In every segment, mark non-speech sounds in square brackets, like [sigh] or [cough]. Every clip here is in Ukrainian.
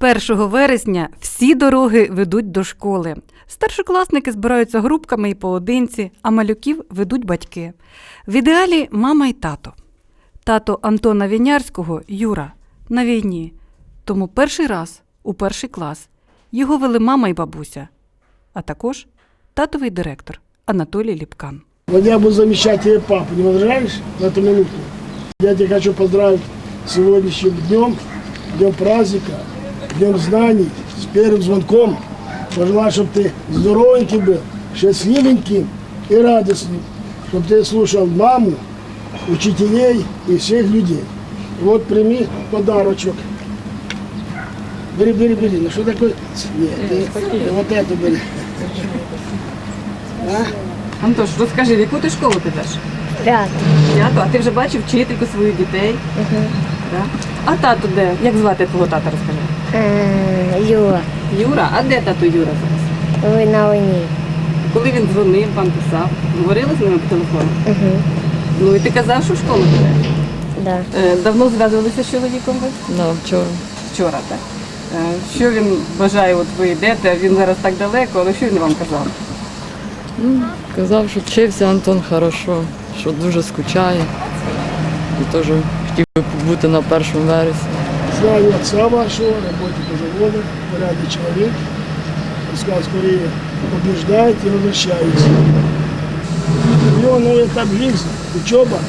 1 вересня всі дороги ведуть до школи. Старшокласники збираються групками і поодинці, а малюків ведуть батьки. В ідеалі мама і тато. Тато Антона Вінярського Юра на війні. Тому перший раз у перший клас його вели мама і бабуся, а також татовий директор Анатолій Ліпкан. Вот я буду замещать тебе папу, не возражаешь на эту минуту? Я тебя хочу поздравить с сегодняшним днем, днем праздника, днем знаний, с первым звонком. Пожелаю, чтобы ты здоровенький был, счастливеньким и радостным, чтобы ты слушал маму, учителей и всех людей. Вот прими подарочек. Бери, бери, бери. Ну что такое? Нет, ты вот эту бери. А? Антош, розкажи, в яку ти школу підеш? П'ятий. П'яту, а ти вже бачив вчительку своїх дітей? Да? А тато де? Як звати твого тата, розкажи? Е, Юра, Юра, а де тато Юра зараз? ви на війні. Коли він дзвонив, вам писав, говорили з ними по телефону? Угу. Ну і ти казав, що в школу підеш. Да. Е, давно зв'язувалися з чоловіком ви? Да, вчора. Вчора, так? Е, що він бажає, от ви йдете, він зараз так далеко, але що він вам казав? Казав, що вчився Антон хорошо, що дуже скучає. І теж хотів би побути на першому вересні. Знаю отца вашего, работника завода, порядный человек. Пускай скорее побеждает и возвращается. У него новый этап жизни, учеба,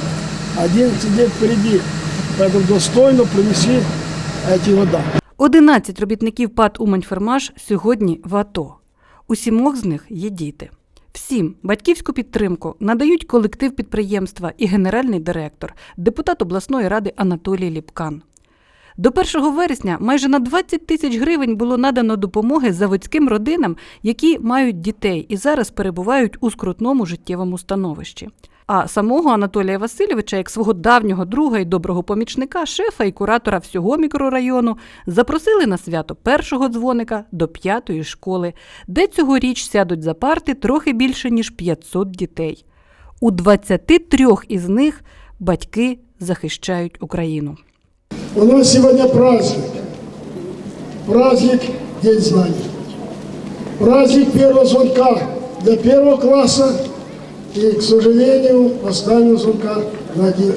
11 лет впереди. Поэтому достойно принеси эти года. 11 робітників ПАД «Уманьфермаш» сьогодні в АТО. У сімох з них є діти. Всім батьківську підтримку надають колектив підприємства і генеральний директор, депутат обласної ради Анатолій Ліпкан. До 1 вересня майже на 20 тисяч гривень було надано допомоги заводським родинам, які мають дітей і зараз перебувають у скрутному життєвому становищі. А самого Анатолія Васильовича, як свого давнього друга і доброго помічника, шефа і куратора всього мікрорайону, запросили на свято першого дзвоника до п'ятої школи, де цьогоріч сядуть за парти трохи більше ніж 500 дітей. У 23 із них батьки захищають Україну. У нас сегодня праздник. Праздник День знаний. Праздник первого звонка для первого класса и, к сожалению, последнего звонка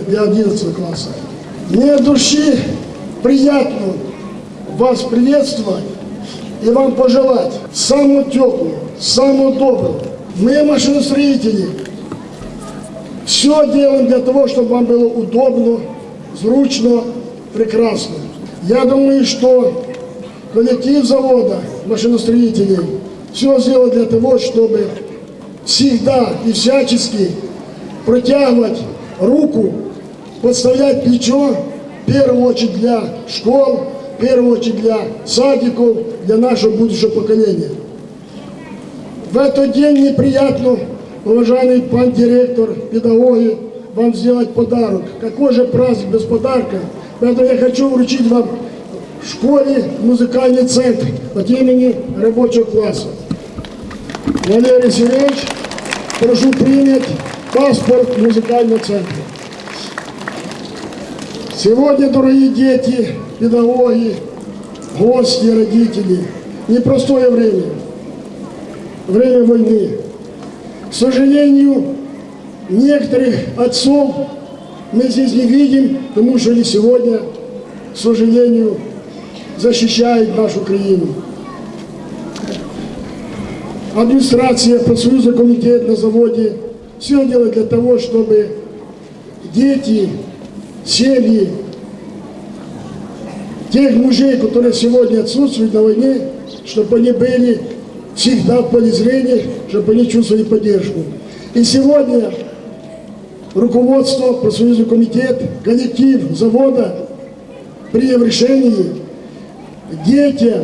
для 11 класса. Мне души приятно вас приветствовать и вам пожелать самого теплого, самого доброго. Мы, машиностроители, все делаем для того, чтобы вам было удобно, зручно, прекрасно. Я думаю, что коллектив завода машиностроителей все сделал для того, чтобы всегда и всячески протягивать руку, подставлять плечо, в первую очередь для школ, в первую очередь для садиков, для нашего будущего поколения. В этот день неприятно, уважаемый пан директор, педагоги, вам сделать подарок. Какой же праздник без подарка? Поэтому я хочу вручить вам в школе музыкальный центр от имени рабочего класса. Валерий Сергеевич, прошу принять паспорт музыкального центра. Сегодня, дорогие дети, педагоги, гости, родители, непростое время время войны. К сожалению, некоторых отцов мы здесь не видим, потому что они сегодня, к сожалению, защищают нашу Украину. Администрация, профсоюзный комитет на заводе все делает для того, чтобы дети, семьи, тех мужей, которые сегодня отсутствуют на войне, чтобы они были всегда в поле зрения, чтобы они чувствовали поддержку. И сегодня руководство, профсоюзный комитет, коллектив завода принял решение детям,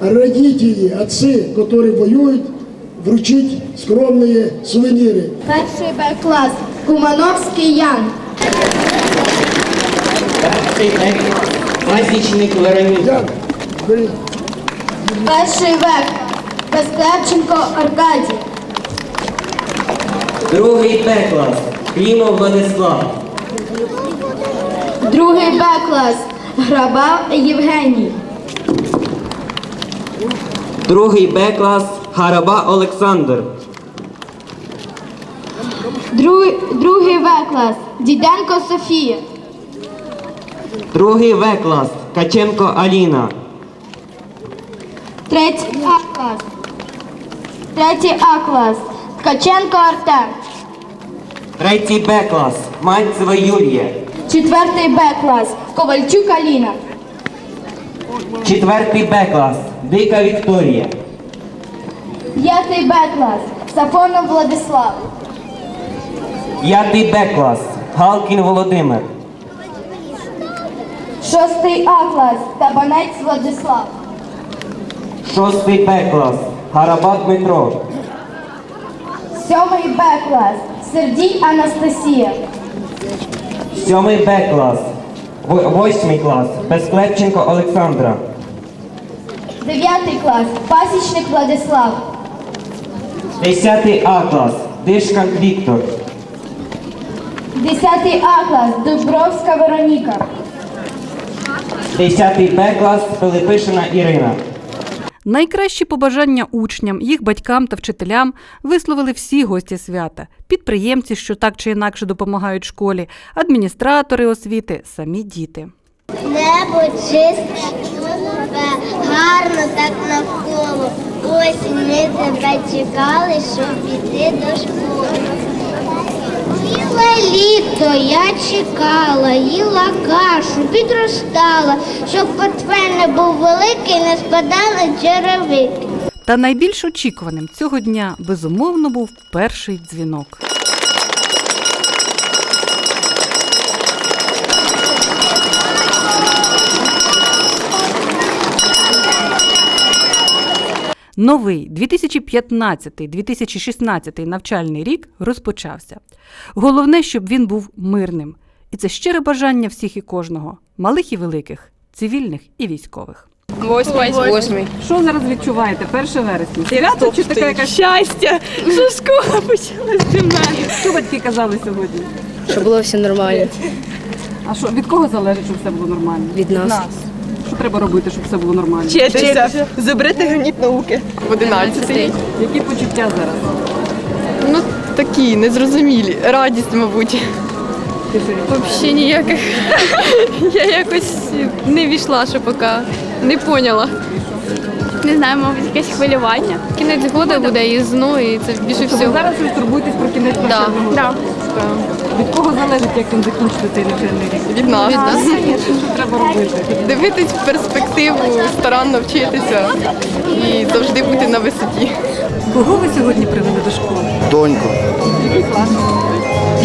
родители, отцы, которые воюют, вручить скромные сувениры. Перший Б клас Кумановський Ян. Перший Б. Пасічник Вероніка. Я, бери. Перший В Безклепченко Аркадій. Другий П клас. Клімов Владислав. Другий Б клас Грабав Євгеній. Другий Б клас Хараба Олександр. Другий, другий В клас Діденко Софія. Другий В клас Каченко Аліна. Третій А клас. Третій А клас Ткаченко Артем. Третій Б клас Мальцева Юлія. Четвертий Б клас Ковальчук Аліна. Четвертий Б клас Дика Вікторія. П'ятий Б клас Сафонов Владислав. П'ятий Б клас Галкін Володимир. Шостий А клас Табанець Владислав. Шостий Б клас Гараба Дмитро. Сьомий Б клас Сердій Анастасія. Сьомий Б клас. Во- Восьмий клас Безклепченко Олександра. Дев'ятий клас Пасічник Владислав. Десятий А клас Дишкан Віктор. Десятий А клас Дубровська Вероніка. Десятий Б клас Пилипишина Ірина. Найкращі побажання учням, їх батькам та вчителям висловили всі гості свята, підприємці, що так чи інакше допомагають школі, адміністратори освіти, самі діти. Небо чисте, гарно так навколо. Осінь ми тебе чекали, щоб піти до школи. Ціле літо я чекала, їла кашу, підростала, щоб портфель не був великий, не спадали черевики. Та найбільш очікуваним цього дня безумовно був перший дзвінок. Новий 2015-2016 навчальний рік розпочався. Головне, щоб він був мирним. І це щире бажання всіх і кожного, малих і великих, цивільних і військових. Восьмий. Восьмий. Що зараз відчуваєте? 1 вересня? Свято чи така якась Щастя, що школа почалась для мене. Що батьки казали сьогодні? Щоб було все нормально. А що від кого залежить, щоб все було нормально? Від нас. Що треба робити, щоб все було нормально? Вчитися. Забрати граніт науки. В 11. Які почуття зараз? Ну, такі, незрозумілі. Радість, мабуть. Взагалі ніяких. [laughs] Я якось не війшла, ще поки не поняла. Не знаю, мабуть, якесь хвилювання. Кінець года буде і зну, і це більше Тобто всього. зараз ви турбуєтесь про кінець навчального року? Да. Від кого залежить, як він закінчиться цей навчальний рік? Від нас. Від нас. Що треба робити? Дивитись в перспективу, старанно вчитися і завжди бути на висоті. Кого ви сьогодні привели до школи? Доньку.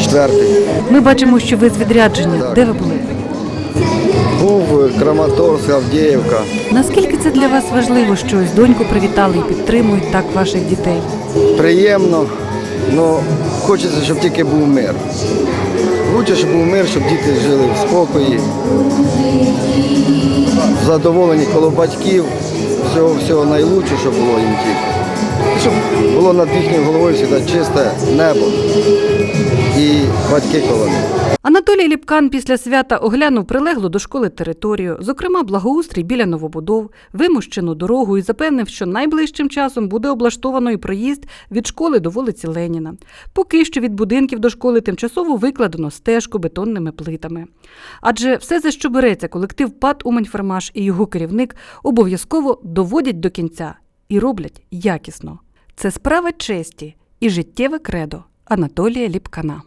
Четвертий. Ми бачимо, що ви з відрядження. Де ви були? Був Краматорськ, Авдіївка. Наскільки це для вас важливо, що ось доньку привітали і підтримують так ваших дітей? Приємно, але хочеться, щоб тільки був мир. Лучше, щоб був мир, щоб діти жили в спокої, задоволені коло батьків, всього всього найлучше, щоб було їм тільки. Щоб було над їхньою головою завжди чисте небо і батьки коло. Анатолій Ліпкан після свята оглянув прилеглу до школи територію, зокрема благоустрій біля новобудов, вимощену дорогу і запевнив, що найближчим часом буде облаштовано і проїзд від школи до вулиці Леніна. Поки що від будинків до школи тимчасово викладено стежку бетонними плитами. Адже все, за що береться колектив ПАД Уманьфармаш і його керівник, обов'язково доводять до кінця і роблять якісно. Це справа честі і життєве кредо Анатолія Ліпкана.